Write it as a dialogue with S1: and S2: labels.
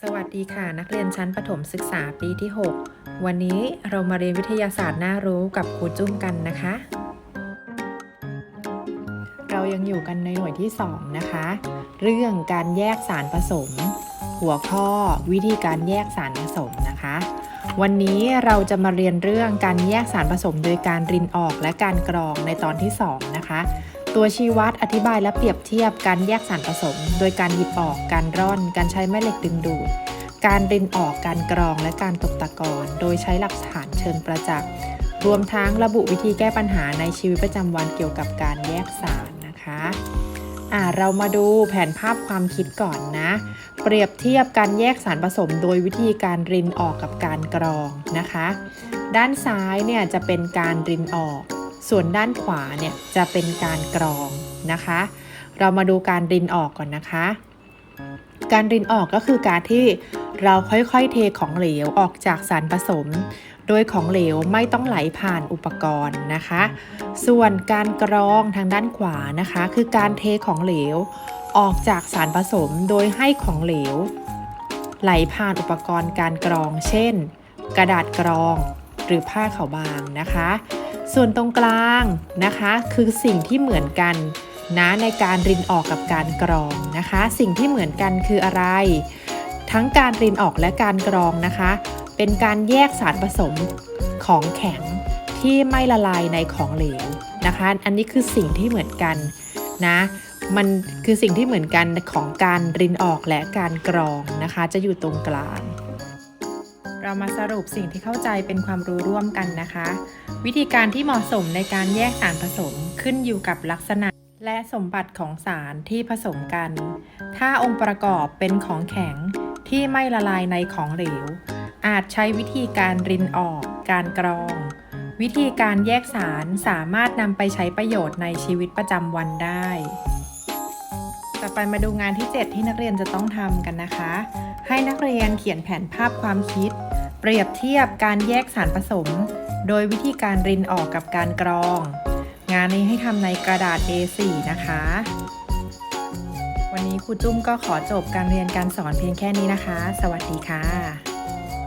S1: สวัสดีค่ะ นักเรียนชั้นประถมศึกษาปีที่ 6 วันนี้เรามาเรียนวิทยาศาสตร์น่ารู้กับครูจุ้มกันนะคะ เรายังอยู่กันในหน่วยที่ 2 นะคะ เรื่องการแยกสารผสม หัวข้อวิธีการแยกสารผสมนะคะ วันนี้เราจะมาเรียนเรื่องการแยกสารผสมโดยการรินออกและการกรองในตอนที่ 2 นะคะ ตัวชี้วัดอธิบายและเปรียบเทียบการแยกสารผสม โดยการหยิบออกการร่อน การใช้แม่เหล็กดึงดูด การรินออกการกรองและการตกตะกอนโดยใช้หลักฐานเชิงประจักษ์รวมทั้งระบุวิธีแก้ปัญหาในชีวิตประจำวันเกี่ยวกับการแยกสารนะคะอ่าเรามาดูแผนภาพความคิดก่อนนะ เปรียบเทียบการแยกสารผสม โดยวิธีการรินออกกับการกรองนะคะ ด้านซ้ายเนี่ยจะเป็นการรินออก ส่วนด้านขวาเนี่ยจะเป็นการกรองนะคะ เรามาดูการรินออกก่อนนะคะ การรินออกก็คือการที่เราค่อยๆเทของเหลวออกจากสารผสม โดยของเหลวไม่ต้องไหลผ่านอุปกรณ์นะคะ ส่วนการกรองทางด้านขวานะคะ คือการเทของเหลวออกจากสารผสมโดยให้ของเหลว ไหลผ่านอุปกรณ์การกรอง เช่น กระดาษกรองหรือผ้าขาวบางนะคะ ส่วนตรงกลางนะคะคือสิ่งที่เหมือนกันนะในการรินออกกับการกรองนะคะ สิ่งที่เหมือนกันคืออะไร ทั้งการรินออกและการกรองนะคะ เป็นการแยกสารผสมของแข็งที่ไม่ละลายในของเหลวนะคะ อันนี้คือสิ่งที่เหมือนกันนะมันคือสิ่งที่เหมือนกันของการรินออกและการกรองนะคะ จะอยู่ตรงกลาง เรามาสรุปสิ่งที่เข้าใจเป็นความรู้ร่วมกันนะคะ วิธีการที่เหมาะสมในการแยกสารผสมขึ้นอยู่กับลักษณะและสมบัติของสารที่ผสมกัน ถ้าองค์ประกอบเป็นของแข็งที่ไม่ละลายในของเหลว อาจใช้วิธีการรินออก การกรอง วิธีการแยกสารสามารถนำไปใช้ประโยชน์ในชีวิตประจำวันได้ ต่อไปมาดูงานที่ 7 ที่นักเรียนจะต้องทำกันนะคะ ให้นักเรียนเขียนแผนภาพความคิด เปรียบเทียบการแยกสารผสม โดยวิธีการรินออกกับการกรอง งานนี้ให้ทำในกระดาษ A4 นะคะ วันนี้ครูจุ้มก็ขอจบการเรียนการสอนเพียงแค่นี้นะคะ สวัสดีค่ะ